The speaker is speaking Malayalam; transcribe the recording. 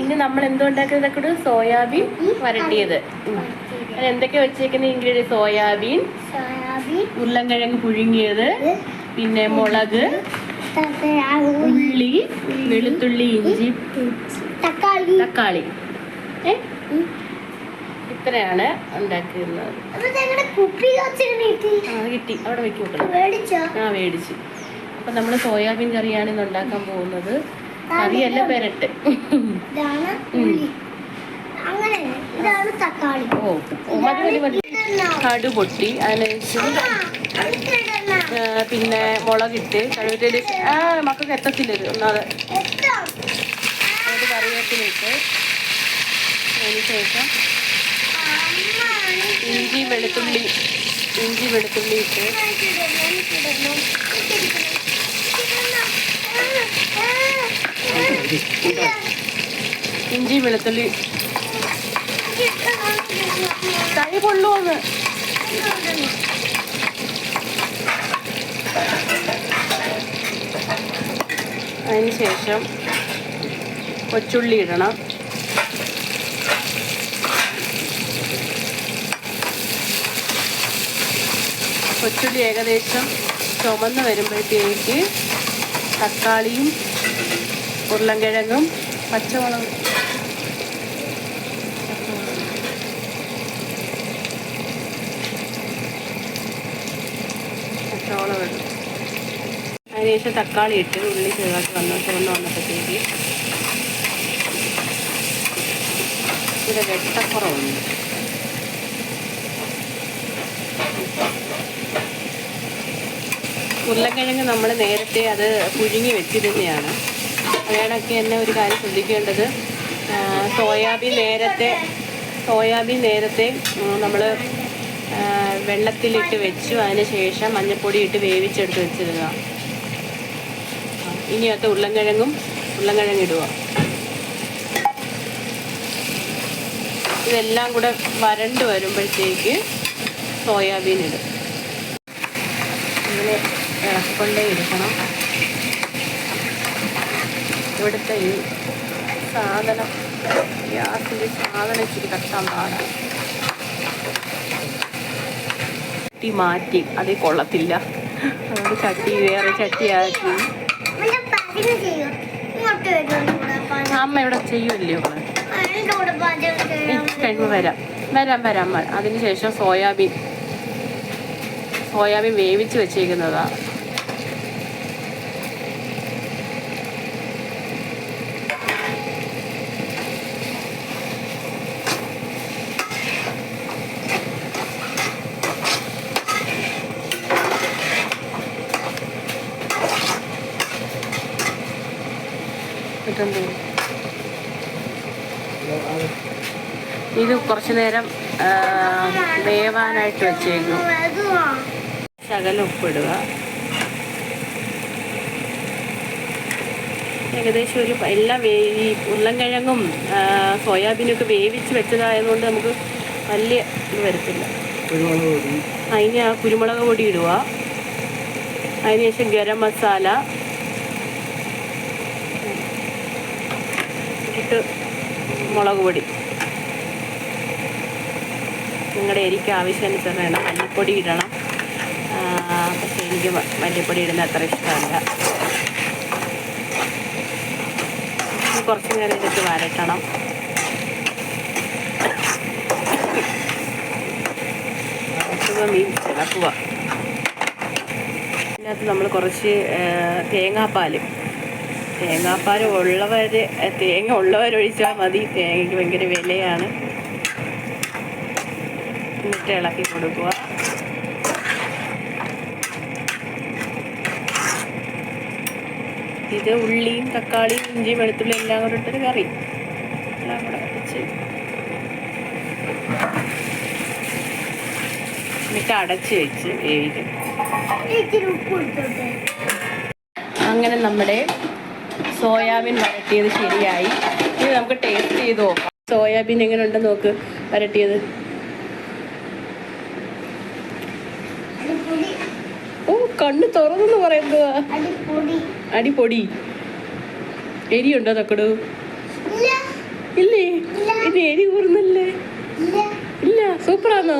ഇനി നമ്മൾ എന്തുണ്ടാക്കുന്നത് കൂടെ സോയാബീൻ വരട്ടിയത്. എന്തൊക്കെ വെച്ചേക്കുന്ന ഇൻഗ്രീഡിയൻ സോയാബീൻ. ഉരുളൻകിഴങ്ങ് പുഴുങ്ങിയത്. പിന്നെ മുളക്. ഉള്ളി. വെളുത്തുള്ളി ഇഞ്ചി. തക്കാളി. തക്കാളി. ഇത്രയാണ് ഉണ്ടാക്കുന്നത്. കിട്ടി? അവിടെ വെക്കി വെക്കണം ആ മേടിച്ച്. അപ്പൊ നമ്മൾ സോയാബീൻ കറിയാണ് ഇന്ന് ഉണ്ടാക്കാൻ പോകുന്നത്. കറിയല്ല പെരട്ട്. ഇതാണ് ഉള്ളി. അങ്ങനെ ഇതാണ് തക്കാളി. ഓ മതി മതി? കടു പൊട്ടി. അതിനനുസരിച്ച് പിന്നെ മുളകിട്ട് കഴുകിട്ട് ആ മക്കൾക്ക് എത്തത്തില്ല ഇത് ഒന്നാമത്. കറിവേപ്പിലിട്ട്. അതിന് ശേഷം ഇഞ്ചി വെളുത്തുള്ളി ഇഞ്ചി വെളുത്തുള്ളി ഇട്ട് എനിക്കിടണം, എനിക്കിടണം, എനിക്കിടണം, എനിക്കിടണം. ആ, ആ, ആ. ഇഞ്ചി വെളുത്തുള്ളി. കൈ പൊള്ളുവന്ന് അതിന് ശേഷം കൊച്ചുള്ളി ഇടണം. കൊച്ചുള്ളി ഏകദേശം ചുമന്ന് വരുമ്പോഴത്തേക്ക് തക്കാളിയും ഉരുളൻകിഴങ്ങും പച്ചമുളകും. പച്ചമുളക് ഇടും. അതിനുശേഷം തക്കാളി ഇട്ട് ഉള്ളി ചെറുതാക്കി വന്ന് ചുവന്ന് വന്നപ്പോഴത്തേക്ക് ഇവിടെ വെട്ടക്കുറവുണ്ട്. ഉരുളക്കിഴങ്ങ് നമ്മൾ നേരത്തെ അത് പുഴുങ്ങി വെച്ചിരുന്നതാണ്. അതിനൊക്കെ എന്നെ ഒരു കാര്യം ശ്രദ്ധിക്കേണ്ടത്. സോയാബീൻ നേരത്തെ സോയാബീൻ നേരത്തെ നമ്മൾ വെള്ളത്തിലിട്ട് വെച്ചു. അതിന് ശേഷം മഞ്ഞൾപ്പൊടി ഇട്ട് വേവിച്ചെടുത്ത് വെച്ചിരുന്ന ഇനിയത്തെ ഉരുളൻകിഴങ്ങും ഉരുളൻകിഴങ്ങ് ഇടുക. ഇതെല്ലാം കൂടെ വരണ്ട് വരുമ്പോഴത്തേക്ക് സോയാബീൻ ഇടും. ഇങ്ങനെ ഇളക്കൊണ്ടേ ഇരിക്കണം. ഇവിടുത്തെ ഈ സാധനം ഗ്യാസിന്റെ സാധനം ഇച്ചിരി കത്താൻ പാടാണ് ചട്ടി മാറ്റി. അതേ കൊള്ളത്തില്ല. അതുകൊണ്ട് ചട്ടി വേറെ ചട്ടിയാക്കി. അമ്മ ഇവിടെ ചെയ്യുമല്ലോ കഴിഞ്ഞ് കഴിയുമ്പോൾ വരാം. വരാം വരാം അതിന് അതിനുശേഷം സോയാബീൻ. സോയാബീൻ വേവിച്ച് വെച്ചേക്കുന്നതാ. ഇതെന്തോ ഇത് കുറച്ചു നേരം വേവാനായിട്ട് വെച്ചേക്കും. ശകലം ഉപ്പിടുക. ഏകദേശം ഒരു എല്ലാം വേ ഈ ഉരുളൻകിഴങ്ങും സോയാബീനൊക്കെ സോയാബീനും ഒക്കെ വേവിച്ച് വെച്ചതായതുകൊണ്ട് നമുക്ക് വലിയ ഇത് വരത്തില്ല. അതിന് ആ കുരുമുളക് പൊടി ഇടുക. അതിനുശേഷം ഗരം മസാല. ഇട്ട് മുളക് പൊടി. നിങ്ങളുടെ എരിക്ക് ആവശ്യാനുസരണം ഇടണം മല്ലിപ്പൊടി ഇടണം. പക്ഷേ എനിക്ക് മല്ലിപ്പൊടി ഇടുന്ന അത്ര ഇഷ്ടമല്ല. കുറച്ച് നേരം ഇതൊക്കെ വരട്ടണം. വരട്ടുക മീൻസ് ഇളക്കുക ഇതിനകത്ത് നമ്മൾ കുറച്ച് തേങ്ങാപ്പാലും തേങ്ങാപ്പാൽ ഉള്ളവർ തേങ്ങ ഉള്ളവരൊഴിച്ചാൽ മതി. തേങ്ങയ്ക്ക് ഭയങ്കര വിലയാണ്. എന്നിട്ട് ഇളക്കി കൊടുക്കുക. ഇത് ഉള്ളിയും തക്കാളിയും ഇഞ്ചിയും വെളുത്തുള്ളി എല്ലാം കൂടെ ഇട്ടൊരു കറി. എല്ലാം കൂടെ വെച്ച് എന്നിട്ട് അടച്ച് വെച്ച് വേവിക്കും. അങ്ങനെ നമ്മുടെ സോയാബീൻ വരട്ടിയത് ശരിയായി. ഇനി നമുക്ക് ടേസ്റ്റ് ചെയ്ത് നോക്കാം. സോയാബീൻ എങ്ങനെ ഉണ്ടെന്ന് നോക്ക് വരട്ടിയത്. ഓ കണ്ണ് തുറന്നെന്ന് പറയുന്നത്. അടിപൊടി എരിയുണ്ടോ തക്കടു? ഇല്ല. ഇത് എരി കൂറുന്നല്ലേ ഇല്ല. സൂപ്പറാണോ